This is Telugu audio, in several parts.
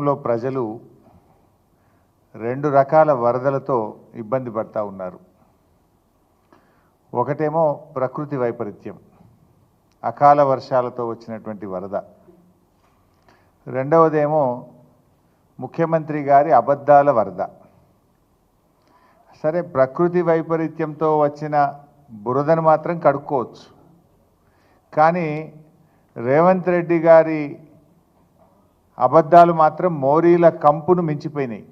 లో ప్రజలు రెండు రకాల వరదలతో ఇబ్బంది పడతా ఉన్నారు. ఒకటేమో ప్రకృతి వైపరీత్యం అకాల వర్షాలతో వచ్చినటువంటి వరద. రెండవదేమో ముఖ్యమంత్రి గారి అబద్ధాల వరద. సరే ప్రకృతి వైపరీత్యంతో వచ్చిన బురదను మాత్రం కడుక్కోవచ్చు. కానీ రేవంత్ రెడ్డి గారి అబద్ధాలు మాత్రం మోరీల కంపును మించిపోయినాయి.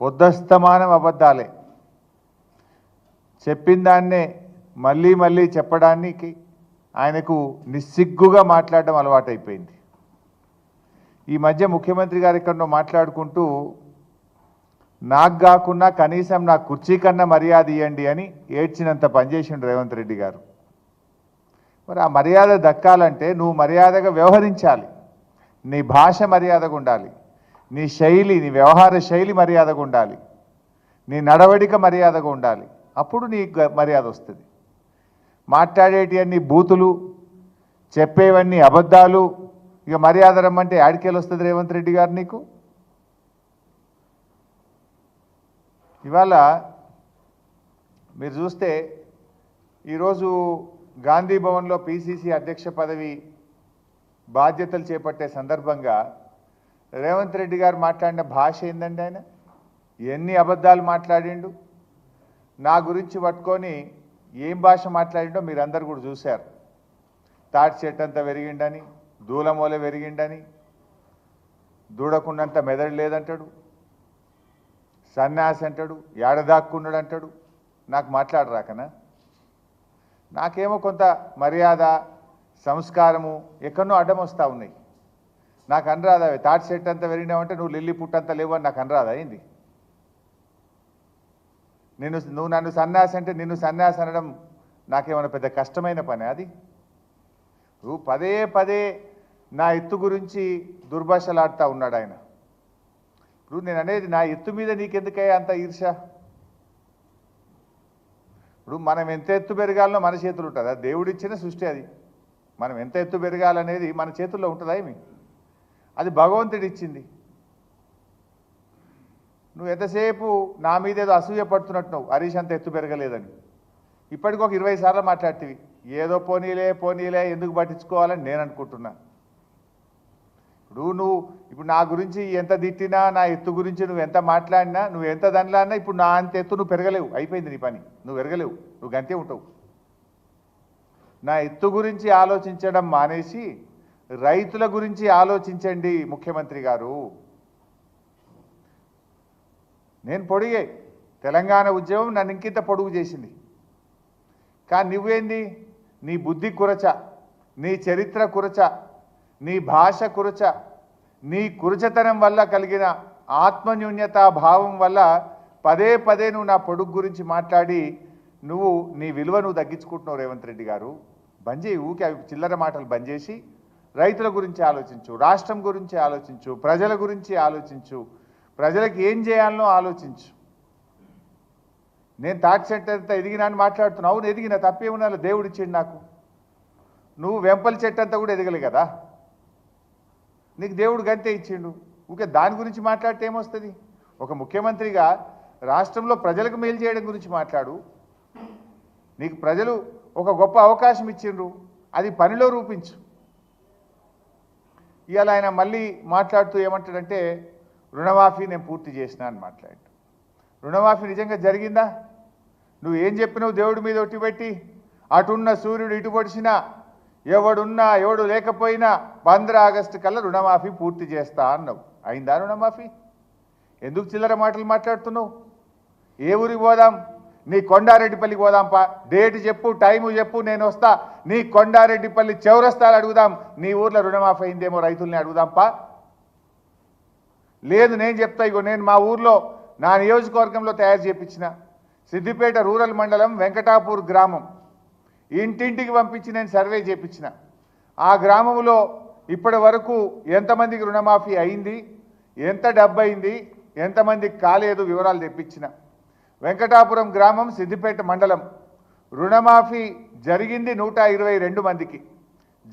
పొద్దస్తమానం అబద్ధాలే. చెప్పిన దాన్నే మళ్ళీ మళ్ళీ చెప్పడానికి ఆయనకు నిస్సిగ్గుగా మాట్లాడడం అలవాటైపోయింది. ఈ మధ్య ముఖ్యమంత్రి గారు ఎక్కడో మాట్లాడుకుంటూ నాకు కాకుండా కనీసం నా కుర్చీ కన్నా మర్యాద ఇవ్వండి అని ఏడ్చినంత పనిచేసిండు రేవంత్ రెడ్డి గారు. మరి ఆ మర్యాద దక్కాలంటే నువ్వు మర్యాదగా వ్యవహరించాలి. నీ భాష మర్యాదగా ఉండాలి. నీ శైలి నీ వ్యవహార శైలి మర్యాదగా ఉండాలి. నీ నడవడిక మర్యాదగా ఉండాలి. అప్పుడు నీకు మర్యాద వస్తుంది. మాట్లాడేటివన్నీ బూతులు చెప్పేవన్నీ అబద్ధాలు ఇక మర్యాద రమ్మంటే ఆడికేలు వస్తుంది రేవంత్ రెడ్డి గారు నీకు? ఇవాళ మీరు చూస్తే ఈరోజు గాంధీ భవన్లో పిసిసి అధ్యక్ష పదవి బాధ్యతలు చేపట్టే సందర్భంగా రేవంత్ రెడ్డి గారు మాట్లాడిన భాష ఏందండి ఆయన? ఎన్ని అబద్ధాలు మాట్లాడిండు? నా గురించి పట్టుకొని ఏం భాష మాట్లాడిండో మీరందరూ కూడా చూశారు. తాటి చెట్టు అంతా పెరిగిండని దూలమూల పెరిగిండని దూడకుండంత మెదడు లేదంటాడు సన్యాసి అంటాడు ఏడదాక్కున్నాడు అంటాడు నాకు మాట్లాడరాకనా? నాకేమో కొంత మర్యాద సంస్కారము ఎక్కడనో అడ్డం వస్తూ ఉన్నాయి. నాకు అనరాదా అవి తాటి చెట్టు అంతా పెరిగినావంటే నువ్వు లిల్లీ పుట్టంతా లేవు అని నాకు అనరాదా అయింది. నేను నువ్వు నన్ను సన్యాసి అంటే నిన్ను సన్యాసి అనడం నాకేమైనా పెద్ద కష్టమైన పని అది? నువ్వు పదే పదే నా ఎత్తు గురించి దుర్భాషలాడుతూ ఉన్నాడు ఆయన. ఇప్పుడు నేను అనేది నా ఎత్తు మీద నీకెందుకయ్యా అంత ఈర్ష? ఇప్పుడు మనం ఎంత ఎత్తు పెరగాలనో మన చేతులు ఉంటుంది. అది దేవుడిచ్చిన సృష్టి అది. మనం ఎంత ఎత్తు పెరగాలనేది మన చేతుల్లో ఉంటుందా ఏమి? అది భగవంతుడు ఇచ్చింది. నువ్వు ఎంతసేపు నా మీద ఏదో అసూయ పడుతున్నట్టున్నావు హరీష్ అంత ఎత్తు పెరగలేదని. ఇప్పటికి ఒక ఇరవై సార్లు మాట్లాడుతీవి. ఏదో పోనీలే పోనీలే ఎందుకు పట్టించుకోవాలని నేను అనుకుంటున్నా. ఇప్పుడు నువ్వు ఇప్పుడు నా గురించి ఎంత తిట్టినా నా ఎత్తు గురించి నువ్వు ఎంత మాట్లాడినా నువ్వు ఎంత దానిలాడినా ఇప్పుడు నా అంత ఎత్తు నువ్వు పెరగలేవు. అయిపోయింది నీ పని. నువ్వు పెరగలేవు. నువ్వు గంతే ఉంటావు. నా ఎత్తు గురించి ఆలోచించడం మానేసి రైతుల గురించి ఆలోచించండి ముఖ్యమంత్రి గారు. నేను పొడిగే. తెలంగాణ ఉద్యమం నన్ను ఇంకింత పొడుగు చేసింది. కానీ నువ్వేంది? నీ బుద్ధి కురచ నీ చరిత్ర కురచ నీ భాష కురచ నీ కురచతనం వల్ల కలిగిన ఆత్మన్యూన్యత భావం వల్ల పదే పదే నువ్వు నా పొడుగు గురించి మాట్లాడి నువ్వు నీ విలువ నువ్వు తగ్గించుకుంటున్నావు రేవంత్ రెడ్డి గారు. బంద్ చేయి ఊకే చిల్లర మాటలు బంద్ చేసి రైతుల గురించి ఆలోచించు రాష్ట్రం గురించి ఆలోచించు ప్రజల గురించి ఆలోచించు ప్రజలకు ఏం చేయాలనో ఆలోచించు. నేను థాట్ చెట్టంతా ఎదిగినా అని మాట్లాడుతున్నావు అవును ఎదిగిన తప్పేమున్నా దేవుడు ఇచ్చిండు నాకు. నువ్వు వెంపల చెట్టు అంతా కూడా ఎదగలే కదా. నీకు దేవుడు గంతే ఇచ్చిండు. ఊకే దాని గురించి మాట్లాడితే ఏమొస్తుంది? ఒక ముఖ్యమంత్రిగా రాష్ట్రంలో ప్రజలకు మేలు చేయడం గురించి మాట్లాడు. నీకు ప్రజలు ఒక గొప్ప అవకాశం ఇచ్చిండ్రు. అది పనిలో రూపించు. ఇవాళ ఆయన మళ్ళీ మాట్లాడుతూ ఏమంటాడంటే రుణమాఫీ నేను పూర్తి చేసిన అని మాట్లాడు. రుణమాఫీ నిజంగా జరిగిందా? నువ్వు ఏం చెప్పినావు దేవుడి మీద ఒట్టి పెట్టి? అటున్న సూర్యుడు ఇటు పొడిచినా ఎవడున్నా ఎవడు లేకపోయినా పంద్ర ఆగస్టు కల్లా రుణమాఫీ పూర్తి చేస్తా అన్నావు. అయిందా రుణమాఫీ? ఎందుకు చిల్లర మాటలు మాట్లాడుతున్నావు? ఏ ఊరికి పోదాం? నీ కొండారెడ్డిపల్లికి పోదాంపా. డేట్ చెప్పు టైము చెప్పు నేను వస్తా. నీ కొండారెడ్డిపల్లి చౌరస్తాలు అడుగుదాం. నీ ఊర్లో రుణమాఫీ అయిందేమో రైతుల్ని అడుగుదాంపా. లేదు నేను చెప్తా ఇగో నేను మా ఊర్లో నా నియోజకవర్గంలో తయారు చేపించిన సిద్దిపేట రూరల్ మండలం వెంకటాపూర్ గ్రామం. ఇంటింటికి పంపించి నేను సర్వే చేయించిన ఆ గ్రామంలో ఇప్పటి వరకు ఎంతమందికి రుణమాఫీ అయింది? ఎంత డబ్బు అయింది? ఎంతమందికి కాలేదు? వివరాలు తెప్పించిన. వెంకటాపురం గ్రామం సిద్దిపేట మండలం. రుణమాఫీ జరిగింది నూట ఇరవై రెండు మందికి.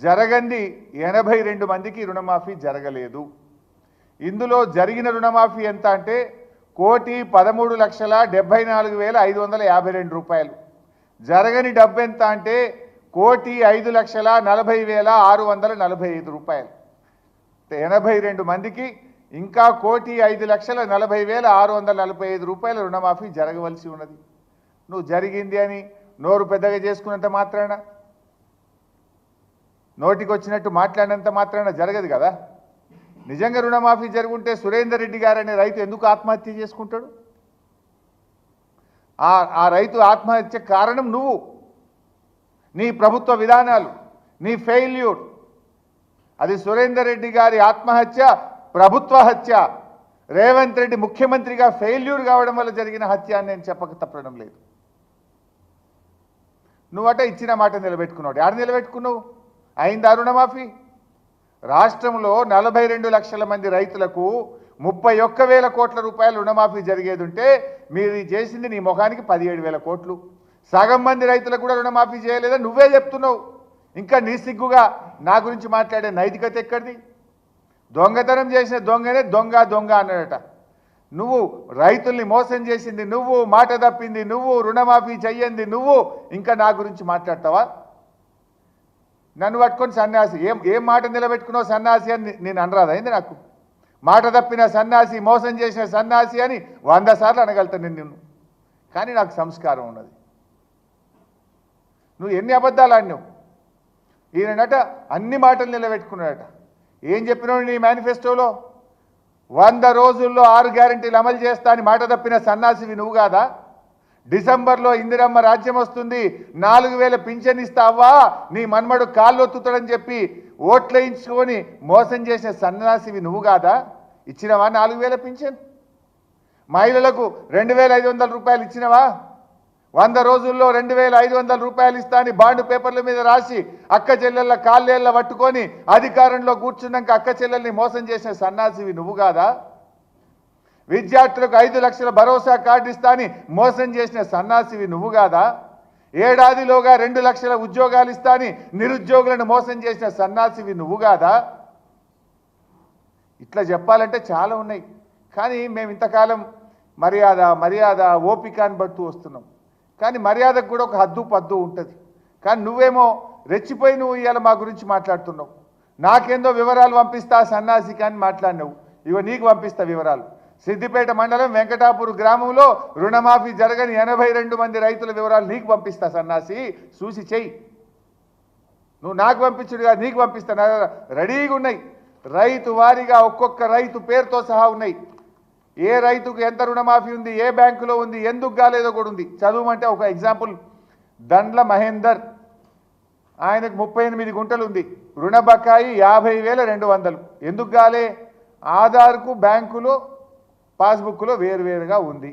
జరగంది ఎనభై రెండు మందికి రుణమాఫీ జరగలేదు. ఇందులో జరిగిన రుణమాఫీ ఎంత అంటే కోటి పదమూడు లక్షల డెబ్బై నాలుగు వేల ఐదు వందల యాభై రెండు రూపాయలు. జరగని డబ్బు ఎంత అంటే కోటి ఐదు లక్షల నలభై వేల ఆరు వందల నలభై ఐదు రూపాయలు. ఎనభై రెండు మందికి ఇంకా కోటి ఐదు లక్షల నలభై వేల ఆరు వందల నలభై ఐదు రూపాయల రుణమాఫీ జరగవలసి ఉన్నది. నువ్వు జరిగింది అని నోరు పెద్దగా చేసుకున్నంత మాత్రాన? నోటికి వచ్చినట్టు మాట్లాడినంత మాత్రాన జరగదు కదా? నిజంగా రుణమాఫీ జరుగుంటే సురేందర్ రెడ్డి గారు అనే రైతు ఎందుకు ఆత్మహత్య చేసుకుంటాడు? ఆ ఆ రైతు ఆత్మహత్య కారణం నువ్వు. నీ ప్రభుత్వ విధానాలు నీ ఫెయిల్యూర్. అది సురేందర్ రెడ్డి గారి ఆత్మహత్య ప్రభుత్వ హత్య. రేవంత్ రెడ్డి ముఖ్యమంత్రిగా ఫెయిల్యూర్ కావడం వల్ల జరిగిన హత్య అని నేను చెప్పక తప్పడం లేదు. నువ్వట ఇచ్చిన మాట నిలబెట్టుకున్నావు. ఆడ నిలబెట్టుకున్నావు? అయిందా రుణమాఫీ? రాష్ట్రంలో నలభై రెండు లక్షల మంది రైతులకు ముప్పై ఒక్క వేల కోట్ల రూపాయల రుణమాఫీ జరిగేది ఉంటే మీరు చేసింది నీ ముఖానికి పదిహేడు వేల కోట్లు. సగం మంది రైతులకు కూడా రుణమాఫీ చేయలేదని నువ్వే చెప్తున్నావు. ఇంకా నీ సిగ్గుగా నా గురించి మాట్లాడే నైతికత ఎక్కడిది? దొంగతనం చేసిన దొంగనే దొంగ దొంగ అన్నాడట. నువ్వు రైతుల్ని మోసం చేసింది నువ్వు మాట తప్పింది నువ్వు రుణమాఫీ చెయ్యంది నువ్వు ఇంకా నా గురించి మాట్లాడతావా? నన్ను పట్టుకొని సన్యాసి ఏం ఏం మాట నిలబెట్టుకున్నావు సన్యాసి అని నేను అనరాదైంది నాకు? మాట తప్పిన సన్యాసి మోసం చేసిన సన్యాసి అని వంద సార్లు అనగలుగుతాను నేను నిన్ను. కానీ నాకు సంస్కారం ఉన్నది. నువ్వు ఎన్ని అబద్ధాలు ఆడినావు? ఈయనట అన్ని మాటలు నిలబెట్టుకున్నాడట. ఏం చెప్పినావు నీ మేనిఫెస్టోలో? వంద రోజుల్లో ఆరు గ్యారంటీలు అమలు చేస్తా అని మాట తప్పిన సన్నాసివి నువ్వు కాదా? డిసెంబర్లో ఇందిరమ్మ రాజ్యం వస్తుంది నాలుగు వేల పింఛన్ ఇస్తావా? నీ మన్మడు కాళ్ళొత్తుతాడని చెప్పి ఓట్లేయించుకొని మోసం చేసిన సన్నాసివి నువ్వు కాదా? ఇచ్చినవా నాలుగు వేల పింఛన్? మహిళలకు రెండు వేల ఐదు వందల రూపాయలు ఇచ్చినవా? వంద రోజుల్లో రెండు వేల ఐదు వందల రూపాయలు ఇస్తా అని బాండ్ పేపర్ల మీద రాసి అక్క చెల్లెళ్ళ కాళ్ళేళ్ళ పట్టుకొని అధికారంలో కూర్చున్నాక అక్క చెల్లెల్ని మోసం చేసిన సన్నాసివి నువ్వు కాదా? విద్యార్థులకు ఐదు లక్షల భరోసా కార్డు ఇస్తా అని మోసం చేసిన సన్నాసివి నువ్వు కాదా? ఏడాదిలోగా రెండు లక్షల ఉద్యోగాలు ఇస్తా అని నిరుద్యోగులను మోసం చేసిన సన్నాసివి నువ్వు కాదా? ఇట్లా చెప్పాలంటే చాలా ఉన్నాయి. కానీ మేము ఇంతకాలం మర్యాద మర్యాద ఓపిక అని బట్టు వస్తున్నాం. కానీ మర్యాదకు కూడా ఒక హద్దు పద్దు ఉంటుంది. కానీ నువ్వేమో రెచ్చిపోయి నువ్వు ఇవాళ మా గురించి మాట్లాడుతున్నావు. నాకేందో వివరాలు పంపిస్తా సన్నాసి కానీ మాట్లాడినావు. ఇవ నీకు పంపిస్తా వివరాలు. సిద్దిపేట మండలం వెంకటాపూర్ గ్రామంలో రుణమాఫీ జరగని ఎనభై రెండు మంది రైతుల వివరాలు నీకు పంపిస్తా సన్నాసి. చూసి చెయ్యి. నువ్వు నాకు పంపించుడు కాదు నీకు పంపిస్తా. రెడీగా ఉన్నాయి. రైతు వారీగా ఒక్కొక్క రైతు పేరుతో సహా ఉన్నాయి. ఏ రైతుకు ఎంత రుణమాఫీ ఉంది ఏ బ్యాంకులో ఉంది ఎందుకు కాలేదో కూడా ఉంది. చదువుమంటే ఒక ఎగ్జాంపుల్ దండ్ల మహేందర్ ఆయనకు ముప్పై ఎనిమిది గుంటలు ఉంది. రుణ బకాయి యాభై వేల రెండు వందలు. ఎందుకు కాలే? ఆధార్కు బ్యాంకులో పాస్బుక్లో వేరువేరుగా ఉంది.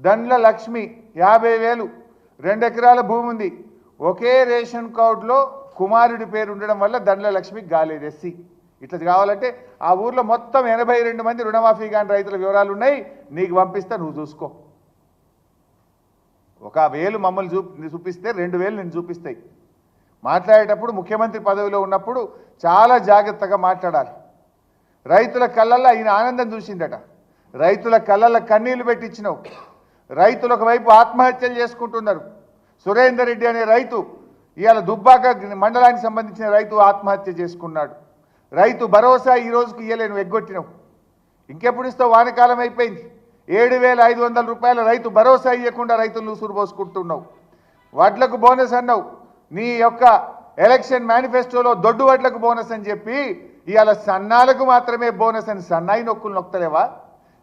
దండ్ల లక్ష్మి యాభై వేలు రెండు ఎకరాల భూమి ఉంది. ఒకే రేషన్ కార్డులో కుమారుడి పేరు ఉండడం వల్ల దండ్ల లక్ష్మికి గాలేదు ఎస్సీ ఇట్లా కావాలంటే ఆ ఊర్లో మొత్తం ఎనభై రెండు మంది రుణమాఫీ కాని రైతుల వివరాలు ఉన్నాయి. నీకు పంపిస్తే నువ్వు చూసుకో. ఒక వేలు మమ్మల్ని చూ చూపిస్తే రెండు వేలు నేను చూపిస్తాయి. మాట్లాడేటప్పుడు ముఖ్యమంత్రి పదవిలో ఉన్నప్పుడు చాలా జాగ్రత్తగా మాట్లాడాలి. రైతుల కళ్ళల్లో ఆయన ఆనందం చూసిందట. రైతుల కళ్ళల్లో కన్నీళ్ళు పెట్టించినావు. రైతులు ఒకవైపు ఆత్మహత్యలు చేసుకుంటున్నారు. సురేందర్ రెడ్డి అనే రైతు ఇవాళ దుబ్బాక మండలానికి సంబంధించిన రైతు ఆత్మహత్య చేసుకున్నాడు. రైతు భరోసా ఈ రోజుకి ఇయ్యలే నువ్వు ఎగ్గొట్టినావు. ఇంకెప్పుడు ఇస్తావు? వానకాలం అయిపోయింది. ఏడు వేల ఐదు వందల రూపాయల రైతు భరోసా ఇవ్వకుండా రైతులు ఉసురు పోసుకుంటున్నావు. వడ్లకు బోనస్ అన్నావు. నీ యొక్క ఎలక్షన్ మేనిఫెస్టోలో దొడ్డు వడ్లకు బోనస్ అని చెప్పి ఇవాళ సన్నాలకు మాత్రమే బోనస్ అని సన్నాయి నొక్కులు నొక్కలేవా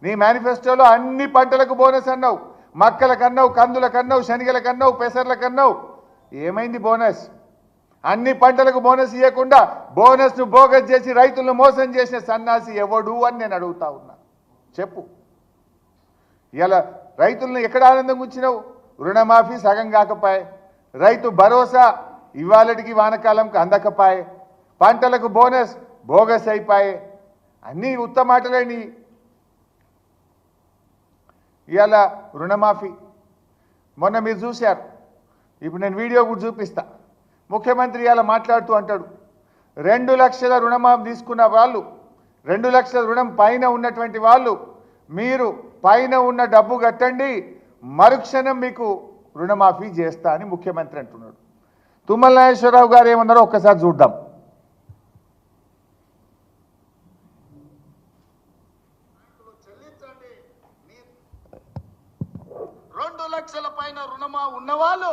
నీ మేనిఫెస్టోలో అన్ని పంటలకు బోనస్ అన్నావు. మక్కల కన్నావు కందుల కన్నావు శనిగల కన్నావు పెసర్ల కన్నావు. ఏమైంది బోనస్? అన్ని పంటలకు బోనస్ ఇవ్వకుండా బోనస్ను బోగస్ చేసి రైతులను మోసం చేసిన సన్నాసి ఎవడు అని నేను అడుగుతా ఉన్నా. చెప్పు. ఇలా రైతులను ఎక్కడ ఆనందం ఉంచినావు రుణమాఫీ సగం కాకపాయే. రైతు భరోసా ఇవాళటికి వానకాలంకి అందకపాయే. పంటలకు బోనస్ బోగస్ అయిపాయే. అన్నీ ఉత్తమాటలేని ఇవాళ రుణమాఫీ. మొన్న మీరు చూశారు. ఇప్పుడు నేను వీడియో కూడా చూపిస్తాను ముఖ్యమంత్రి ఇలా మాట్లాడుతూ అంటాడు రెండు లక్షల రుణమాఫీ తీసుకున్న వాళ్ళు రెండు లక్షల రుణం పైన ఉన్నటువంటి వాళ్ళు మీరు పైన ఉన్న డబ్బు కట్టండి మరుక్షణం మీకు రుణమాఫీ చేస్తా అని ముఖ్యమంత్రి అంటున్నాడు. తుమ్మల నాగేశ్వరరావు గారు ఏమన్నారో ఒక్కసారి చూద్దాం. రెండు లక్షల పైన రుణమా ఉన్నవాళ్ళు?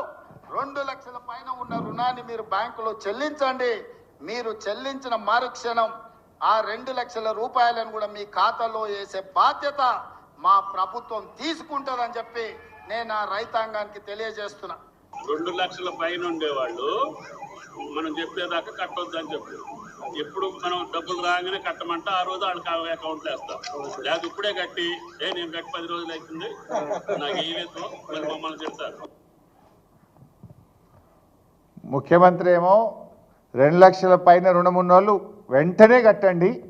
రెండు లక్షల పైన ఉన్న రుణాన్ని మీరు బ్యాంకులో చెల్లించండి. మీరు చెల్లించిన మరుక్షణం ఆ రెండు లక్షల రూపాయలను కూడా మీ ఖాతాలో వేసే బాధ్యత మా ప్రభుత్వం తీసుకుంటుందని చెప్పి నేను ఆ రైతాంగానికి తెలియజేస్తున్నా. రెండు లక్షల పైన ఉండేవాళ్ళు మనం చెప్పేదాకా కట్టొద్దని చెప్పారు ఎప్పుడు మనం డబ్బులు రాగానే కట్టమంటే ఆ రోజు వాళ్ళకి అకౌంట్లో వేస్తాం. లేకపోతే ఇప్పుడే కట్టి ఏ నేను కట్టి పది రోజులు అవుతుంది? నాకు వేయలేదు మరి మమ్మల్ని చెప్తారు ముఖ్యమంత్రి ఏమో రెండు లక్షల పైన రుణం ఉన్నోళ్ళు వెంటనే కట్టండి.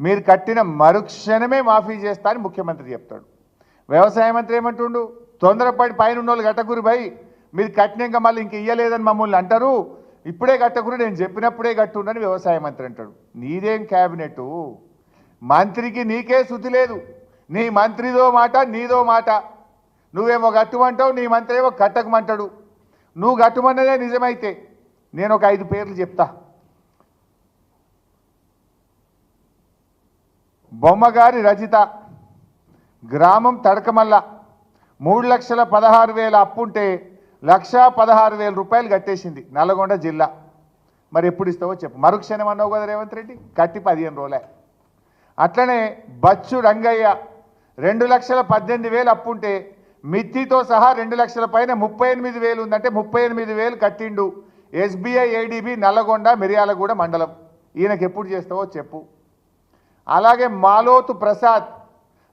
మీరు కట్టిన మరుక్షణమే మాఫీ చేస్తా అని ముఖ్యమంత్రి చెప్తాడు. వ్యవసాయ మంత్రి ఏమంటుండు? తొందరపడి పైన ఉన్నోళ్ళు కట్టకురు భయ్. మీరు కట్టినాక మళ్ళీ ఇంక ఇయ్యలేదని మమ్మల్ని అంటారు. ఇప్పుడే కట్టకురు నేను చెప్పినప్పుడే కట్టుండని వ్యవసాయ మంత్రి అంటాడు. నీదేం క్యాబినెట్ మంత్రికి నీకే శుతి లేదు. నీ మంత్రిదో మాట నీదో మాట. నువ్వేమో కట్టుమంటావు నీ మంత్రి ఏమో కట్టకమంటాడు. నువ్వు కట్టుమన్నదే నిజమైతే నేను ఒక ఐదు పేర్లు చెప్తా. బొమ్మగారి రజిత గ్రామం తడకమల్ల మూడు లక్షల పదహారు వేల అప్పుంటే లక్ష పదహారు వేల రూపాయలు కట్టేసింది నల్గొండ జిల్లా. మరి ఎప్పుడు ఇస్తావో చెప్పు. మరుక్షణం అన్నావు కదా రేవంత్ రెడ్డి? కట్టి పదిహేను రోజులే. అట్లనే బచ్చు రంగయ్య రెండు లక్షల పద్దెనిమిది వేలు అప్పుంటే మిత్తితో సహా రెండు లక్షల పైన ముప్పై ఎనిమిది వేలు ఉందంటే ముప్పై ఎనిమిది వేలు కట్టిండు. ఎస్బీఐ ఏడీబీ నల్లగొండ మిర్యాలగూడ మండలం. ఈయనకి ఎప్పుడు చేస్తావో చెప్పు. అలాగే మాలోతు ప్రసాద్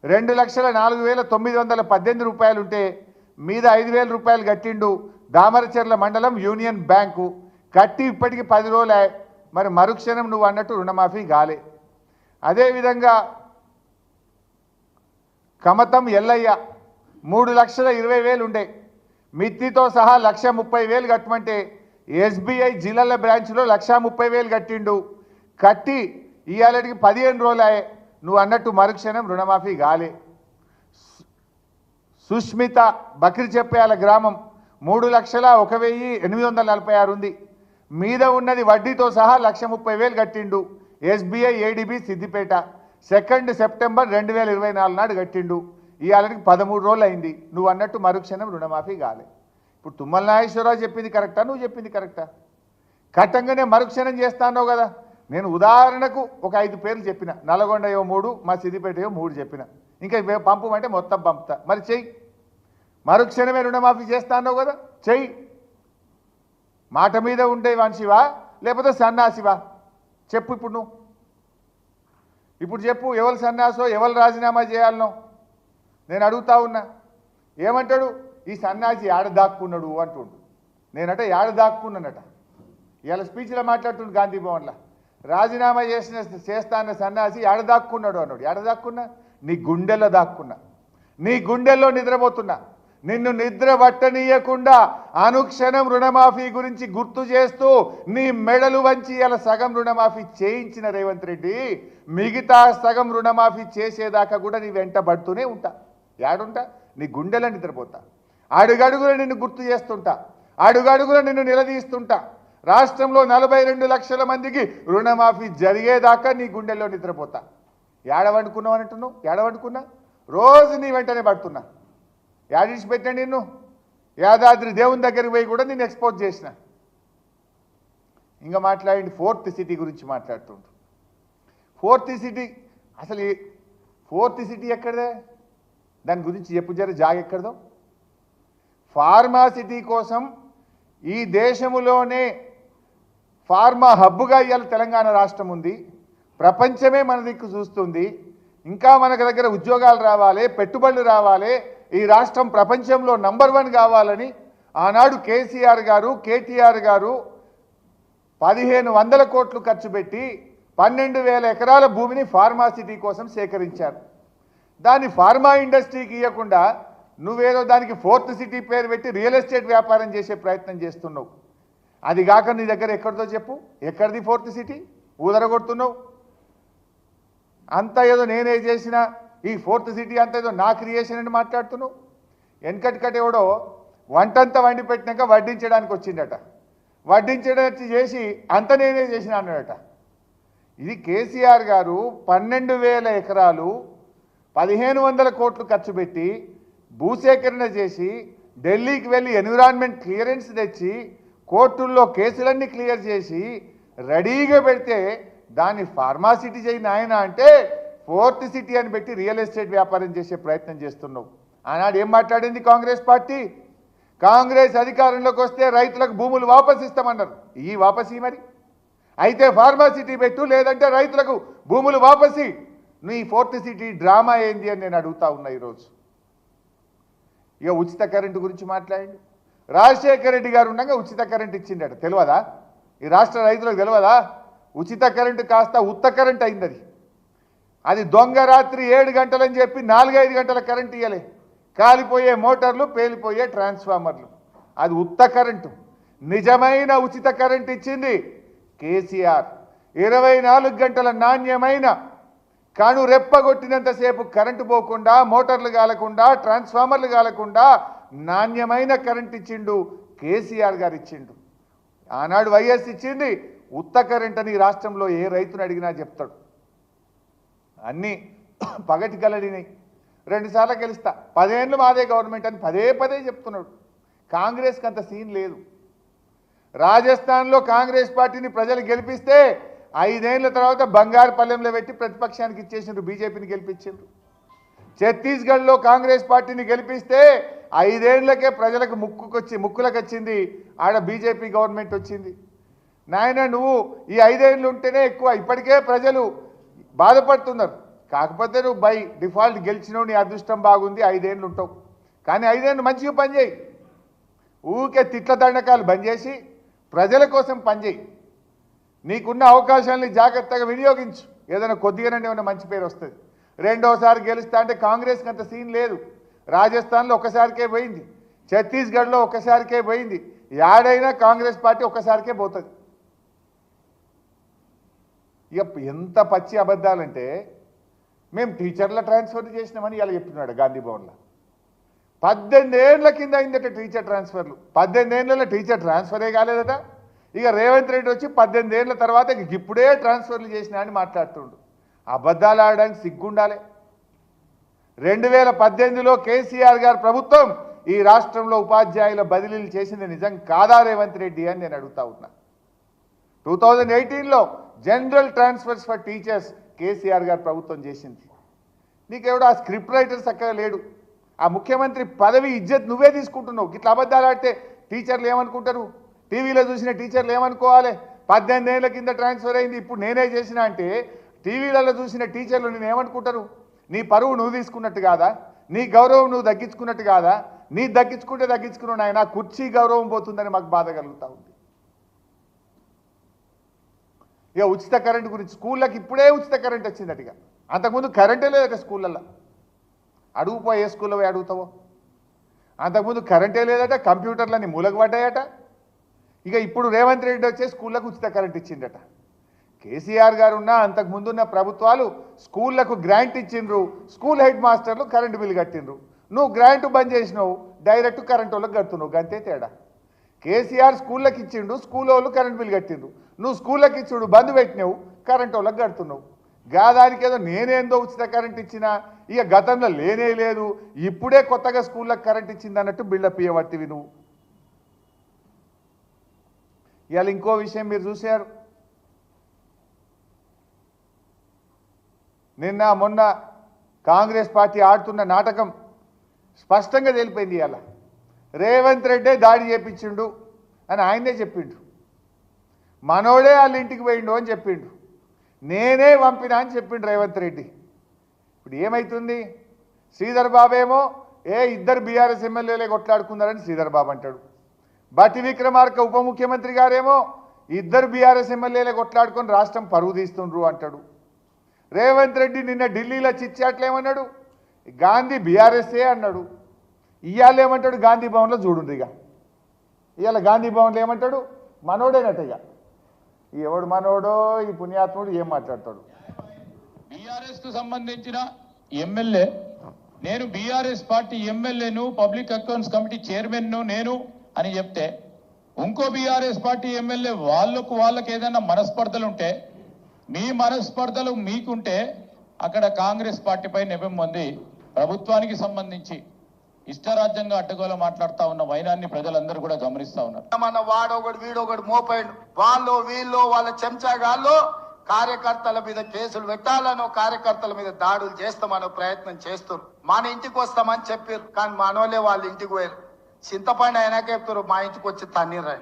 రెండు లక్షల నాలుగు వేల తొమ్మిది వందల పద్దెనిమిది రూపాయలు ఉంటే మీద ఐదు వేల రూపాయలు కట్టిండు దామరచెర్ల మండలం యూనియన్ బ్యాంకు. కట్టి ఇప్పటికి పది రోజులే మరి మరుక్షణం నువ్వు అన్నట్టు రుణమాఫీ గాలే అదేవిధంగా కమతం ఎల్లయ్య మూడు లక్షల ఇరవై వేలు ఉండే. మిత్తితో సహా లక్ష ముప్పై వేలు కట్టమంటే ఎస్బీఐ జిల్లాల బ్రాంచ్లో లక్ష ముప్పై వేలు కట్టిండు. కట్టి ఇవాళకి పదిహేను రోజులే నువ్వు అన్నట్టు మరుక్షణం రుణమాఫీ గాలే సుష్మిత బక్రి చెప్పేయాల గ్రామం మూడు లక్షల ఒక వెయ్యి ఎనిమిది వందల నలభై ఆరు ఉంది. మీద ఉన్నది వడ్డీతో సహా లక్ష ముప్పై వేలు కట్టిండు. SBI ADB Siddipet second September రెండు వేల ఇరవై నాలుగు నాడు కట్టిండు. ఇవాళకి పదమూడు రోజులు అయింది నువ్వు అన్నట్టు మరుక్షణం రుణమాఫీ కాలే. ఇప్పుడు తుమ్మల నాగేశ్వరరావు చెప్పింది కరెక్టా? నువ్వు చెప్పింది కరెక్టా? కట్టంగానే మరుక్షణం చేస్తానో కదా. నేను ఉదాహరణకు ఒక ఐదు పేర్లు చెప్పిన. నల్గొండయో మూడు మా సిద్దిపేటయో మూడు చెప్పిన. ఇంకా ఇవే పంపమంటే మొత్తం పంపుతా. మరి చెయ్యి. మరుక్షణమే రుణమాఫీ చేస్తానో కదా. చెయ్యి. మాట మీద ఉండే మనిషివా? లేకపోతే సన్నాసివా? చెప్పు ఇప్పుడు నువ్వు. ఇప్పుడు చెప్పు ఎవరు సన్యాసో ఎవరు రాజీనామా చేయాలనో? నేను అడుగుతా ఉన్నా. ఏమంటాడు? ఈ సన్నాసి ఆడ దాక్కున్నాడు అంటుండు. నేనట ఆడ దాక్కున్నానట. ఇవాళ స్పీచ్లో మాట్లాడుతుండు గాంధీ భవన్లో. రాజీనామా చేసిన చేస్తాన్న సన్నాసి సన్యాసి దాక్కున్నాడు అన్నాడు. ఆడ దాక్కున్నా? నీ గుండెల్లో దాక్కున్నా. నీ గుండెల్లో నిద్రపోతున్నా. నిన్ను నిద్ర పట్టనీయకుండా అనుక్షణం రుణమాఫీ గురించి గుర్తు చేస్తూ నీ మెడలు వంచి ఇలా సగం రుణమాఫీ చేయించిన రేవంత్ రెడ్డి మిగతా సగం రుణమాఫీ చేసేదాకా కూడా నీ వెంట పడుతూనే ఉంటా. యాడుంటా? నీ గుండెలో నిద్రపోతా. అడుగడుగున నిన్ను గుర్తు చేస్తుంటా. అడుగడుగున నిన్ను నిలదీస్తుంటా. రాష్ట్రంలో నలభై రెండు లక్షల మందికి రుణమాఫీ జరిగేదాకా నీ గుండెల్లో నిద్రపోతా. ఏడవండుకున్నావు అంటున్నావు? ఏడవండుకున్నా రోజు నీ వెంటనే పడుతున్నా. యాడిసి పెట్టాను నిన్ను? యాదాద్రి దేవుని దగ్గరికి పోయి కూడా నేను ఎక్స్పోజ్ చేసిన. ఇంకా మాట్లాడండి ఫోర్త్ సిటీ గురించి మాట్లాడుతుంటు ఫోర్త్ సిటీ అసలు ఫోర్త్ సిటీ ఎక్కడదే? దాని గురించి చెప్పు జర జాగెక్కడదో ఫార్మాసిటీ కోసం ఈ దేశములోనే ఫార్మా హబ్బుగా ఇవాళ తెలంగాణ రాష్ట్రం ఉంది. ప్రపంచమే మన దిక్కు చూస్తుంది. ఇంకా మనకు దగ్గర ఉద్యోగాలు రావాలి పెట్టుబడులు రావాలి. ఈ రాష్ట్రం ప్రపంచంలో నంబర్ వన్ కావాలని ఆనాడు కేసీఆర్ గారు కేటీఆర్ గారు పదిహేను వందల కోట్లు ఖర్చు పెట్టి పన్నెండు వేల ఎకరాల భూమిని ఫార్మాసిటీ కోసం సేకరించారు. దాన్ని ఫార్మా ఇండస్ట్రీకి ఇవ్వకుండా నువ్వేదో దానికి ఫోర్త్ సిటీ పేరు పెట్టి రియల్ ఎస్టేట్ వ్యాపారం చేసే ప్రయత్నం చేస్తున్నావు. అది కాక నీ దగ్గర ఎక్కడిదో చెప్పు. ఎక్కడిది ఫోర్త్ సిటీ? ఊదరగొడుతున్నావు. అంతా ఏదో నేనే చేసిన ఈ ఫోర్త్ సిటీ అంతా ఏదో నా క్రియేషన్ అని మాట్లాడుతున్నావు. వెనకటికట ఎవడో వంటంతా వండి పెట్టినాక వడ్డించడానికి వచ్చిండట. వడ్డించడానికి చేసి అంత నేనే చేసిన అన్నాడట. ఇది కేసీఆర్ గారు పన్నెండు వేల ఎకరాలు పదిహేను వందల కోట్లు ఖర్చు పెట్టి భూసేకరణ చేసి ఢిల్లీకి వెళ్ళి ఎన్విరాన్మెంట్ క్లియరెన్స్ తెచ్చి కోర్టుల్లో కేసులన్నీ క్లియర్ చేసి రెడీగా పెడితే దాన్ని ఫార్మాసిటీ చేయి ఆయన అంటే ఫోర్త్ సిటీ అని పెట్టి రియల్ ఎస్టేట్ వ్యాపారం చేసే ప్రయత్నం చేస్తున్నావు. ఆనాడు ఏం మాట్లాడింది కాంగ్రెస్ పార్టీ? కాంగ్రెస్ అధికారంలోకి వస్తే రైతులకు భూములు వాపసు ఇస్తామన్నారు. ఈ వాపసి మరి? అయితే ఫార్మాసిటీ పెట్టు లేదంటే రైతులకు భూములు వాపసి. నీ ఫోర్త్ సిటీ డ్రామా ఏంది అని నేను అడుగుతా ఉన్నా ఈరోజు. ఇక ఉచిత కరెంటు గురించి మాట్లాడండి. రాజశేఖర రెడ్డి గారు ఉండగా ఉచిత కరెంట్ ఇచ్చిండట. తెలియదా? ఈ రాష్ట్ర రైతులకు తెలియదా? ఉచిత కరెంటు కాస్త ఉత్త కరెంట్ అయింది అది అది దొంగ రాత్రి ఏడు గంటలని చెప్పి నాలుగైదు గంటల కరెంట్ ఇవ్వలే కాలిపోయే మోటార్లు పేలిపోయే ట్రాన్స్ఫార్మర్లు. అది ఉత్త కరెంటు. నిజమైన ఉచిత కరెంట్ ఇచ్చింది కేసీఆర్. ఇరవై నాలుగు గంటల నాణ్యమైన కాను రెప్పగొట్టినంతసేపు కరెంటు పోకుండా మోటార్లు కాలకుండా ట్రాన్స్ఫార్మర్లు కాలకుండా నాణ్యమైన కరెంట్ ఇచ్చిండు కేసీఆర్ గారు ఇచ్చిండు. ఆనాడు వైఎస్ ఇచ్చింది ఉత్త కరెంట్ అని ఈ రాష్ట్రంలో ఏ రైతును అడిగినా చెప్తాడు. అన్నీ పగటి కలడినాయి రెండుసార్లు గెలుస్తా. పదేళ్ళు మాదే గవర్నమెంట్ అని పదే పదే చెప్తున్నాడు. కాంగ్రెస్కి అంత సీన్ లేదు. రాజస్థాన్లో కాంగ్రెస్ పార్టీని ప్రజలు గెలిపిస్తే ఐదేళ్ళ తర్వాత బంగారు పల్లెంలో పెట్టి ప్రతిపక్షానికి ఇచ్చేసిండ్రు బీజేపీని గెలిపించిండ్రు. ఛత్తీస్గఢ్లో కాంగ్రెస్ పార్టీని గెలిపిస్తే ఐదేళ్ళకే ప్రజలకు ముక్కుకొచ్చి ముక్కులకు వచ్చింది ఆడ బీజేపీ గవర్నమెంట్ వచ్చింది. నాయన నువ్వు ఈ ఐదేళ్ళు ఉంటేనే ఎక్కువ. ఇప్పటికే ప్రజలు బాధపడుతున్నారు. కాకపోతే నువ్వు బై డిఫాల్ట్ గెలిచినవు నీ అదృష్టం బాగుంది ఐదేళ్ళు ఉంటావు. కానీ ఐదేళ్ళు మంచిగా పనిచేయి. ఊకే తిట్ల దండకాలు బంద్ చేసి ప్రజల కోసం పనిచేయి. నీకున్న అవకాశాలని జాగ్రత్తగా వినియోగించు. ఏదైనా కొద్దిగానే ఏమైనా మంచి పేరు వస్తుంది. రెండోసారి గెలుస్తా అంటే కాంగ్రెస్కి అంత సీన్ లేదు. రాజస్థాన్లో ఒక్కసారికే పోయింది. ఛత్తీస్గఢ్లో ఒక్కసారికే పోయింది. యాడైనా కాంగ్రెస్ పార్టీ ఒక్కసారికే పోతుంది. ఇక ఎంత పచ్చి అబద్ధాలంటే మేము టీచర్ల ట్రాన్స్ఫర్ చేసినామని ఇలా చెప్తున్నాడు గాంధీ భవన్లో. పద్దెనిమిది ఏళ్ళ కింద అయిందట టీచర్ ట్రాన్స్ఫర్లు. పద్దెనిమిది ఏళ్ళలో టీచర్ ట్రాన్స్ఫరే కాలేదట. ఇక రేవంత్ రెడ్డి వచ్చి పద్దెనిమిది ఏళ్ళ తర్వాత ఇక ఇప్పుడే ట్రాన్స్ఫర్లు చేసినా అని మాట్లాడుతుండు. అబద్ధాలు ఆడడానికి సిగ్గుండాలి. రెండు వేల పద్దెనిమిదిలో కేసీఆర్ గారు ప్రభుత్వం ఈ రాష్ట్రంలో ఉపాధ్యాయుల బదిలీలు చేసింది నిజం కాదా రేవంత్ రెడ్డి అని నేను అడుగుతా ఉన్నా. టూ థౌజండ్ ఎయిటీన్లో general transfers for teachers KCR garu ప్రభుత్వం చేసింది. నీకెవడో ఆ స్క్రిప్ట్ రైటర్ చక్కగా లేడు. ఆ ముఖ్యమంత్రి పదవి ఇజ్జత్ నువ్వే తీసుకుంటున్నావు. ఇట్లా అబద్ధాలు ఆడితే టీచర్లు ఏమనుకుంటారు? టీవీలో చూసిన టీచర్లు ఏమనుకోవాలి? పద్దెనిమిది ఏళ్ళ కింద ట్రాన్స్ఫర్ అయింది ఇప్పుడు నేనే చేసిన అంటే టీవీలలో చూసిన టీచర్లు నేను ఏమనుకుంటారు? నీ పరువు నువ్వు తీసుకున్నట్టు కాదా? నీ గౌరవం నువ్వు తగ్గించుకున్నట్టు కాదా? నీ దక్కించుకుంటే దగ్గించుకున్నావు నాయన కుర్చీ గౌరవం పోతుందని మాకు బాధ కలుగుతూ ఉంది. ఇక ఉచిత కరెంట్ గురించి స్కూళ్ళకి ఇప్పుడే ఉచిత కరెంట్ వచ్చిందట ఇక. అంతకుముందు కరెంటే లేదట స్కూళ్ళల్లో. అడుగుపో ఏ స్కూల్లో పోయి అడుగుతావో? అంతకుముందు కరెంటే లేదట కంప్యూటర్లన్నీ మూలగబడ్డాయట పడ్డాయట ఇక ఇప్పుడు రేవంత్ రెడ్డి వచ్చే స్కూళ్ళకు ఉచిత కరెంట్ ఇచ్చిందట కేసీఆర్ గారు ఉన్న అంతకుముందు ఉన్న ప్రభుత్వాలు స్కూళ్ళకు గ్రాంట్ ఇచ్చిండ్రు. స్కూల్ హెడ్ మాస్టర్లు కరెంటు బిల్లు కట్టిండ్రు. నువ్వు గ్రాంట్ బంద్ చేసినావు. డైరెక్ట్ కరెంట్ వాళ్ళకి కడుతున్నావు. గంతే తేడా. కేసీఆర్ స్కూళ్ళకి ఇచ్చిండు. స్కూల్ వాళ్ళు కరెంట్ బిల్లు కట్టిండ్రు. నువ్వు స్కూళ్ళకి ఇచ్చిండు బంద్ పెట్టినావు. కరెంట్ వాళ్ళకి కడుతున్నావు. గాదానికి ఏదో నేనేందో ఉచిత కరెంట్ ఇచ్చినా ఇక గతంలో లేనే లేదు. ఇప్పుడే కొత్తగా స్కూళ్ళకి కరెంట్ ఇచ్చింది అన్నట్టు బిల్డప్ ఇవ్వబట్టివి నువ్వు. ఇవాళ ఇంకో విషయం మీరు చూశారు నిన్న మొన్న కాంగ్రెస్ పార్టీ ఆడుతున్న నాటకం స్పష్టంగా తెలిపోయింది ఇవాళ. రేవంత్ రెడ్డే దాడి చేపించిండు అని ఆయనే చెప్పిండు. మనోడే వాళ్ళ ఇంటికి పోయిండు అని చెప్పిండు. నేనే పంపినా అని చెప్పిండు రేవంత్ రెడ్డి. ఇప్పుడు ఏమవుతుంది శ్రీధర్ బాబు ఏమో ఏ ఇద్దరు బీఆర్ఎస్ ఎమ్మెల్యేలే కొట్లాడుకున్నారని శ్రీధర్ బాబు అంటాడు. బట్టి విక్రమార్క ఉప ముఖ్యమంత్రి గారేమో ఇద్దరు బీఆర్ఎస్ ఎమ్మెల్యేలే కొట్లాడుకొని రాష్ట్రం పరువు తీస్తుండ్రు అంటాడు. రేవంత్ రెడ్డి నిన్న ఢిల్లీలో చిచ్చాట్లేమన్నాడు? గాంధీ బీఆర్ఎస్ఏ అన్నాడు. ఇవాళ ఏమంటాడు గాంధీ భవన్లో చూడుండ్రు ఇక ఇవాళ గాంధీ భవన్లో ఏమంటాడు? మనోడేనట ఇక ఎవడు మనోడో ఈ పుణ్యాత్ముడు ఏం మాట్లాడతాడు? బీఆర్ఎస్కు సంబంధించిన ఎమ్మెల్యే నేను బీఆర్ఎస్ పార్టీ ఎమ్మెల్యేను పబ్లిక్ అకౌంట్స్ కమిటీ చైర్మన్ను నేను అని చెప్తే ఇంకో బీఆర్ఎస్ పార్టీ ఎమ్మెల్యే వాళ్ళకు వాళ్ళకి ఏదైనా మనస్పర్ధలు ఉంటే మీ మనస్పర్ధలు మీకుంటే అక్కడ కాంగ్రెస్ పార్టీపై నెపం పొంది ప్రభుత్వానికి సంబంధించి ఇష్టరాజ్యంగా అడ్డగోల మాట్లాడుతా ఉన్న వైనాన్ని ప్రజలందరూ కూడా గమనిస్తా ఉన్నారు. మన వాడొకడు వీడొకడు మోపాడు. వాళ్ళు వీళ్ళు వాళ్ళ చెంచాగాళ్ళు కార్యకర్తల మీద కేసులు పెట్టాలనో కార్యకర్తల మీద దాడులు చేస్తామనో ప్రయత్నం చేస్తారు మన ఇంటికి వస్తామని చెప్పారు కానీ మనోలే వాళ్ళ ఇంటికి పోయారు. చింతపండు అయినాక చెప్తారు మా ఇంటికి వచ్చి తన్నీరు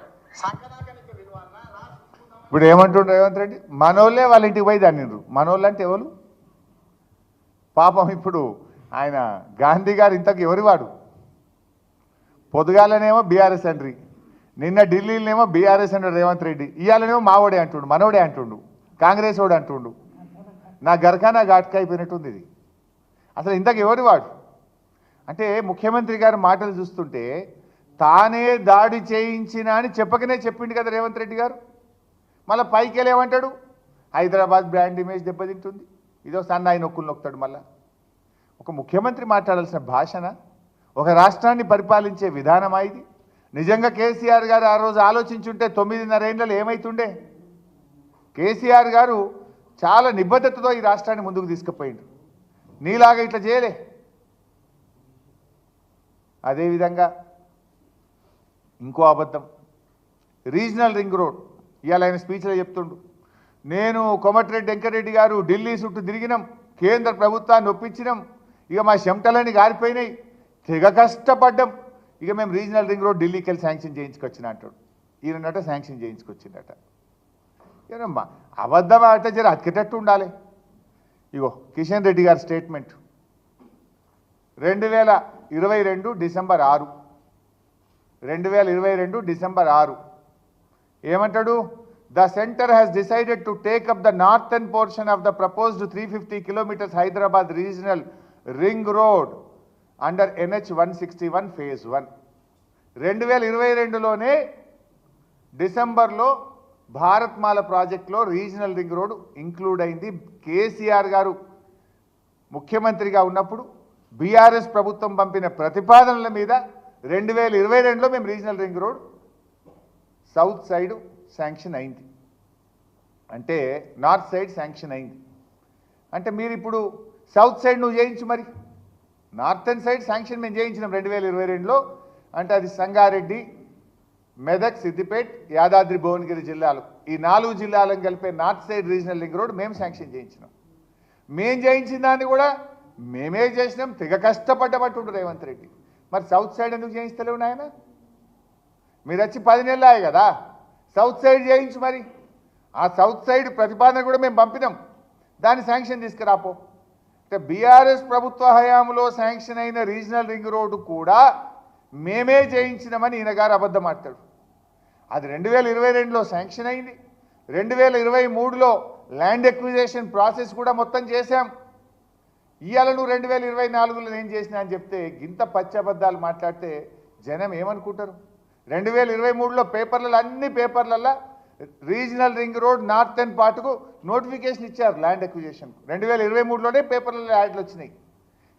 ఇప్పుడు ఏమంటుండ్రు రేవంత్ రెడ్డి? మనోళ్ళే వాళ్ళ ఇంటికి పోయి తన్నిండ్రు మనోళ్ళు అంటే ఎవరు? పాపం ఇప్పుడు ఆయన గాంధీ గారు ఇంతకు ఎవరి వాడు? పొద్దుగాలనేమో బీఆర్ఎస్ అండ్రి. నిన్న ఢిల్లీలోనేమో బీఆర్ఎస్ అంటాడు రేవంత్ రెడ్డి. ఇవాళనేమో మావోడే అంటుండు మనోడే అంటుండు కాంగ్రెస్ వాడు అంటుండు. నా గరకానా ఘాట్కా అయిపోయినట్టుంది ఇది. అసలు ఇంతకు ఎవరి వాడు? అంటే ముఖ్యమంత్రి గారి మాటలు చూస్తుంటే తానే దాడి చేయించిన అని చెప్పకనే చెప్పిండు కదా రేవంత్ రెడ్డి గారు. మళ్ళీ పైకి వెళ్ళి ఏమంటాడు? హైదరాబాద్ బ్రాండ్ ఇమేజ్ దెబ్బతింటుంది. ఇదో సన్న ఆయన నొక్కులు నొక్కుతాడు మళ్ళా. ఒక ముఖ్యమంత్రి మాట్లాడాల్సిన భాషన? ఒక రాష్ట్రాన్ని పరిపాలించే విధానమా ఇది? నిజంగా కేసీఆర్ గారు ఆ రోజు ఆలోచించుంటే తొమ్మిదిన్నర ఏళ్ళలో ఏమైతుండే? కేసీఆర్ గారు చాలా నిబద్ధతతో ఈ రాష్ట్రాన్ని ముందుకు తీసుకుపోయిండు. నీలాగా ఇట్లా చేయలే. అదేవిధంగా ఇంకో అబద్ధం. రీజనల్ రింగ్ రోడ్ ఇవాళ ఆయన స్పీచ్లో చెప్తుండు. నేను కొమటిరెడ్డి వెంకరెడ్డి గారు ఢిల్లీ చుట్టూ తిరిగినాం. కేంద్ర ప్రభుత్వాన్ని ఒప్పించినాం. ఇక మా చెమటలన్నీ గారిపోయినాయి. తెగ కష్టపడ్డాం. ఇక మేము రీజనల్ రింగ్ రోడ్ ఢిల్లీకి వెళ్ళి శాంక్షన్ చేయించుకొచ్చిన అంటాడు. ఈయనట శాంక్షన్ చేయించుకొచ్చిందట ఏనమ్మా అబద్ధం అంటే జర అతికేటట్టు ఉండాలి. ఇగో కిషన్ రెడ్డి గారి స్టేట్మెంట్ రెండు వేల ఇరవై రెండు డిసెంబర్ ఆరు. రెండు వేల ఇరవై రెండు డిసెంబర్ ఆరు. ఏమంటాడు? The centre has decided to take up the northern portion of the proposed three fifty kilometres Hyderabad regional ring road under NH one sixty one phase one. రెండు వేల ఇరవై రెండులోనే డిసెంబర్లో భారత్మాల ప్రాజెక్టులో రీజనల్ రింగ్ రోడ్ ఇంక్లూడ్ అయింది. కేసీఆర్ గారు ముఖ్యమంత్రిగా ఉన్నప్పుడు బీఆర్ఎస్ ప్రభుత్వం పంపిన ప్రతిపాదనల మీద రెండు వేల ఇరవై రెండులో మేము regional ring road south side sanction అయింది. అంటే నార్త్ సైడ్ శాంక్షన్ అయింది. అంటే మీరు ఇప్పుడు సౌత్ సైడ్ నువ్వు చేయించు మరి. నార్థన్ సైడ్ శాంక్షన్ మేము చేయించినాం రెండు వేల ఇరవై రెండులో. అంటే అది సంగారెడ్డి మెదక్ సిద్దిపేట్ యాదాద్రి భువనగిరి జిల్లాలు. ఈ నాలుగు జిల్లాలను కలిపే north side regional link road మేము శాంక్షన్ చేయించినాం. మేము చేయించిన దాన్ని కూడా మేమే చేసినాం తెగ కష్టపడ్డబట్టుండు రేవంత్ రెడ్డి. మరి సౌత్ సైడ్ ఎందుకు చేయిస్తలేవు నాయన? మీరు వచ్చి పది నెలలు అయ్యాయి కదా సౌత్ సైడ్ చేయించు మరి. ఆ సౌత్ సైడ్ ప్రతిపాదన కూడా మేము పంపినాం. దాన్ని శాంక్షన్ తీసుకురాపో. అంటే బీఆర్ఎస్ ప్రభుత్వ హయాంలో శాంక్షన్ అయిన రీజనల్ రింగ్ రోడ్డు కూడా మేమే చేయించినామని ఈయన గారు అబద్ధం ఆడతాడు. అది రెండు వేల ఇరవై రెండులో శాంక్షన్ అయింది. రెండు వేల ఇరవై మూడులో ల్యాండ్ ఎక్విజేషన్ ప్రాసెస్ కూడా మొత్తం చేశాం. ఇవాళ నువ్వు రెండు వేల ఇరవై నాలుగులో నేను చేసినా అని చెప్తే గింత పచ్చి అబద్ధాలు మాట్లాడితే జనం ఏమనుకుంటారు? రెండు వేల ఇరవై మూడులో పేపర్లలో అన్ని పేపర్లలో regional ring road north and పార్ట్కు notification ఇచ్చారు ల్యాండ్ ఎక్విజేషన్ రెండు వేల ఇరవై మూడులోనే పేపర్లలో యాడ్లు వచ్చినాయి.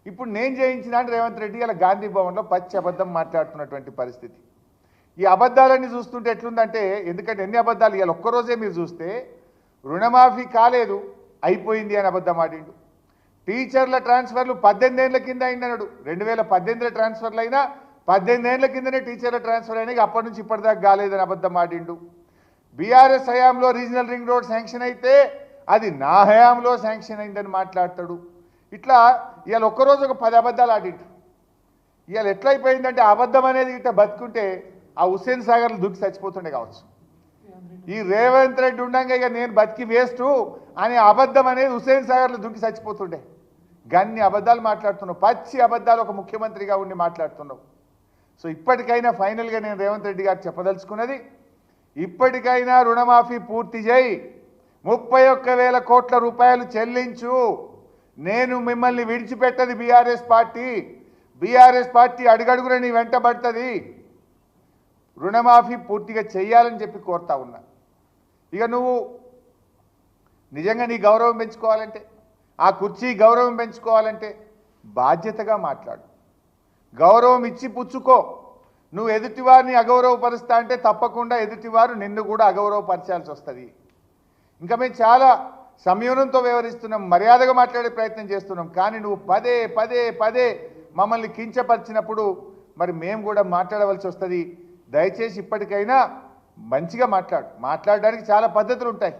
ఇప్పుడు నేను చేయించిన రేవంత్ రెడ్డి ఇలా గాంధీ భవన్లో పచ్చి అబద్ధం మాట్లాడుతున్నటువంటి పరిస్థితి. ఈ అబద్ధాలన్నీ చూస్తుంటే ఎట్లుందంటే ఎందుకంటే ఎన్ని అబద్ధాలు ఇవాళ ఒక్కరోజే మీరు చూస్తే రుణమాఫీ కాలేదు అయిపోయింది అని అబద్ధం ఆడిండు. టీచర్ల ట్రాన్స్ఫర్లు పద్దెనిమిది ఏళ్ళ కింద అయిందన్నాడు. రెండు వేల పద్దెనిమిదిలో ట్రాన్స్ఫర్లు అయినా పద్దెనిమిది ఏళ్ళ కిందనే టీచర్ల ట్రాన్స్ఫర్ అయినాయి. అప్పటి నుంచి ఇప్పటిదాకా కాలేదని అబద్ధం ఆడిండు బీఆర్ఎస్ హయాంలో రీజనల్ రింగ్ రోడ్ శాంక్షన్ అయితే అది నా హయాంలో శాంక్షన్ అయిందని మాట్లాడతాడు. ఇట్లా ఇవాళ ఒక్కరోజు ఒక పది అబద్ధాలు ఆడిండు. ఇవాళ ఎట్లయిపోయిందంటే అబద్ధం అనేది ఇట్లా బతుకుంటే ఆ హుస్సేన్ సాగర్లు దుక్కి చచ్చిపోతుండే కావచ్చు. ఈ రేవంత్ రెడ్డి ఉండంగా ఇక నేను బతికి వేస్ట్ అనే అబద్ధం అనేది హుస్సేన్ సాగర్లో దుక్కి చచ్చిపోతుండే. గన్ని అబద్ధాలు మాట్లాడుతున్నావు పచ్చి అబద్ధాలు ఒక ముఖ్యమంత్రిగా ఉండి మాట్లాడుతున్నావు. సో ఇప్పటికైనా ఫైనల్గా నేను రేవంత్ రెడ్డి గారు చెప్పదలుచుకున్నది ఇప్పటికైనా రుణమాఫీ పూర్తి చేయి ముప్పై ఒక్క వేల కోట్ల రూపాయలు చెల్లించు. నేను మిమ్మల్ని విడిచిపెట్టది బీఆర్ఎస్ పార్టీ బీఆర్ఎస్ పార్టీ అడుగడుగున నీ వెంటబడుతుంది రుణమాఫీ పూర్తిగా చెయ్యాలని చెప్పి కోరుతా ఉన్నా. ఇక నువ్వు నిజంగా నీ గౌరవం పెంచుకోవాలంటే ఆ కుర్చీ గౌరవం పెంచుకోవాలంటే బాధ్యతగా మాట్లాడు. గౌరవం ఇచ్చి పుచ్చుకో. నువ్వు ఎదుటివారిని అగౌరవపరుస్తా అంటే తప్పకుండా ఎదుటివారు నిన్ను కూడా అగౌరవపరచాల్సి వస్తుంది. ఇంకా మేము చాలా సంయమనంతో వ్యవహరిస్తున్నాం మర్యాదగా మాట్లాడే ప్రయత్నం చేస్తున్నాం. కానీ నువ్వు పదే పదే పదే మమ్మల్ని కించపరిచినప్పుడు మరి మేము కూడా మాట్లాడవలసి వస్తుంది. దయచేసి ఇప్పటికైనా మంచిగా మాట్లాడు. మాట్లాడడానికి చాలా పద్ధతులు ఉంటాయి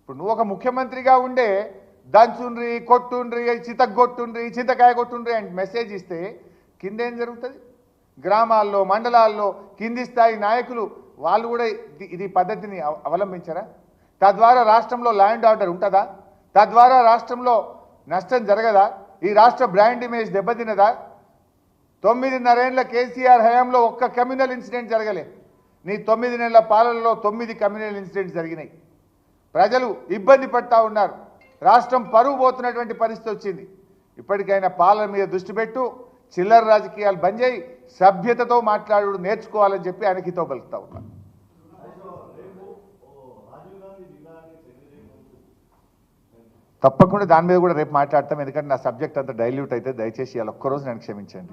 ఇప్పుడు నువ్వు ఒక ముఖ్యమంత్రిగా ఉండే దంచుండ్రి కొట్టుండ్రి చితగొట్టుండ్రి చింతకాయ కొట్టుండ్రి అని మెసేజ్ ఇస్తే కింద ఏం జరుగుతుంది? గ్రామాల్లో మండలాల్లో కింది స్థాయి నాయకులు వాళ్ళు కూడా ఇది ఇది పద్ధతిని అవ- అవలంబించరా? తద్వారా రాష్ట్రంలో ల్యాండ్ ఆర్డర్ ఉంటుందా? తద్వారా రాష్ట్రంలో నష్టం జరగదా? ఈ రాష్ట్ర బ్రాండ్ ఇమేజ్ దెబ్బతినదా తొమ్మిదిన్నరేళ్ళ కేసీఆర్ హయాంలో ఒక్క కమ్యూనల్ ఇన్సిడెంట్ జరగలే. నీ తొమ్మిది నెలల పాలనలో తొమ్మిది కమ్యూనల్ ఇన్సిడెంట్స్ జరిగినాయి. ప్రజలు ఇబ్బంది పడతా ఉన్నారు. రాష్ట్రం పరువు పోతున్నటువంటి పరిస్థితి వచ్చింది. ఇప్పటికైనా పాలన మీద దృష్టి పెట్టు చిల్లర రాజకీయాలు బంద్ చేయి సభ్యతతో మాట్లాడు నేర్చుకోవాలని చెప్పి ఆయనకితో పలుకుతా ఉన్నా తప్పకుండా దాని మీద కూడా రేపు మాట్లాడతాం. ఎందుకంటే నా సబ్జెక్ట్ అంతా డైల్యూట్ అయితే దయచేసి ఇలా ఒక్కరోజు నన్ను క్షమించండి.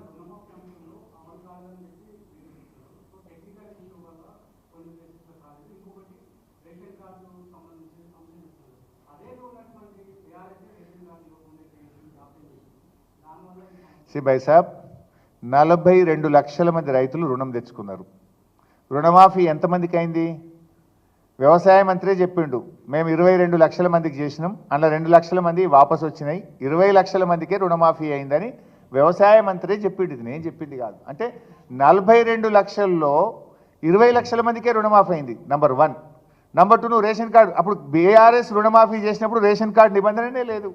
శ్రీ బైసాబ్ సాబ్ నలభై రెండు లక్షల మంది రైతులు రుణం తెచ్చుకున్నారు. రుణమాఫీ ఎంతమందికి అయింది వ్యవసాయ మంత్రే చెప్పిండు మేము ఇరవై రెండు లక్షల మందికి చేసినాం అందులో రెండు లక్షల మంది వాపసు వచ్చినాయి ఇరవై లక్షల మందికే రుణమాఫీ అయిందని వ్యవసాయ మంత్రే చెప్పిండు. ఇది నేను చెప్పింది కాదు. అంటే నలభై రెండు లక్షల్లో ఇరవై లక్షల మందికే రుణమాఫీ అయింది నంబర్ వన్. నంబర్ టూ నువ్వు రేషన్ కార్డు అప్పుడు బీఆర్ఎస్ రుణమాఫీ చేసినప్పుడు రేషన్ కార్డు నిబంధననే లేదు.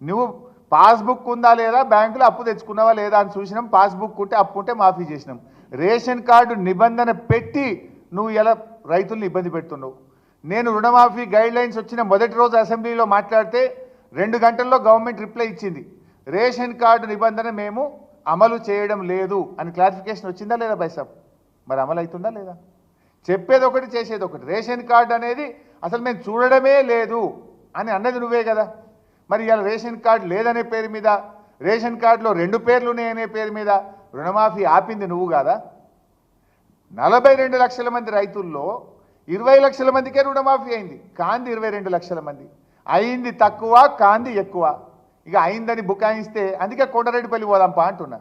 నువ్వు పాస్బుక్ ఉందా లేదా బ్యాంకులో అప్పు తెచ్చుకున్నావా లేదా అని చూసినాం. పాస్బుక్ ఉంటే అప్పు ఉంటే మాఫీ చేసినాం. రేషన్ కార్డు నిబంధన పెట్టి నువ్వు ఎలా రైతుల్ని ఇబ్బంది పెడుతున్నావు. నేను రుణమాఫీ గైడ్ లైన్స్ వచ్చిన మొదటి రోజు అసెంబ్లీలో మాట్లాడితే రెండు గంటల్లో గవర్నమెంట్ రిప్లై ఇచ్చింది. రేషన్ కార్డు నిబంధన మేము అమలు చేయడం లేదు అని క్లారిఫికేషన్ వచ్చిందా లేదా బైసాబ్ మరి అమలు అవుతుందా లేదా? చెప్పేది ఒకటి చేసేది ఒకటి. రేషన్ కార్డు అనేది అసలు మేము చూడడమే లేదు అని అన్నది నువ్వే కదా. మరి ఇవాళ రేషన్ కార్డు లేదనే పేరు మీద రేషన్ కార్డులో రెండు పేర్లు ఉన్నాయనే పేరు మీద రుణమాఫీ ఆపింది నువ్వు కాదా? నలభై రెండు లక్షల మంది రైతుల్లో ఇరవై లక్షల మందికే రుణమాఫీ అయింది. కాంది ఇరవై రెండు లక్షల మంది. అయింది తక్కువ కాంది ఎక్కువ. ఇక అయిందని బుకాయిస్తే అందుకే కొండరెడ్డిపల్లి పోదాంపా అంటున్నా.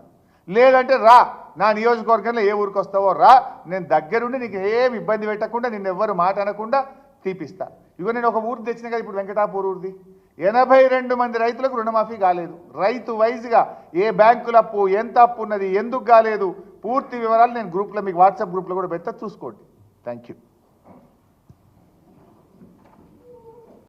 లేదంటే రా నా నియోజకవర్గంలో ఏ ఊరికి వస్తావో రా నేను దగ్గరుండి నీకు ఏమి ఇబ్బంది పెట్టకుండా నిన్ను ఎవ్వరు మాట అనకుండా తీపిస్తా. ఇక నేను ఒక ఊరు తెచ్చిన కదా ఇప్పుడు వెంకటాపూర్ ఊరిది. ఎనభై రెండు మంది రైతులకు రుణమాఫీ కాలేదు. రైతు వైజ్గా ఏ బ్యాంకుల అప్పు ఎంత అప్పు ఉన్నది ఎందుకు కాలేదు పూర్తి వివరాలు నేను గ్రూప్లో మీకు వాట్సాప్ గ్రూప్లో కూడా పెడతా చూసుకోండి. Thank you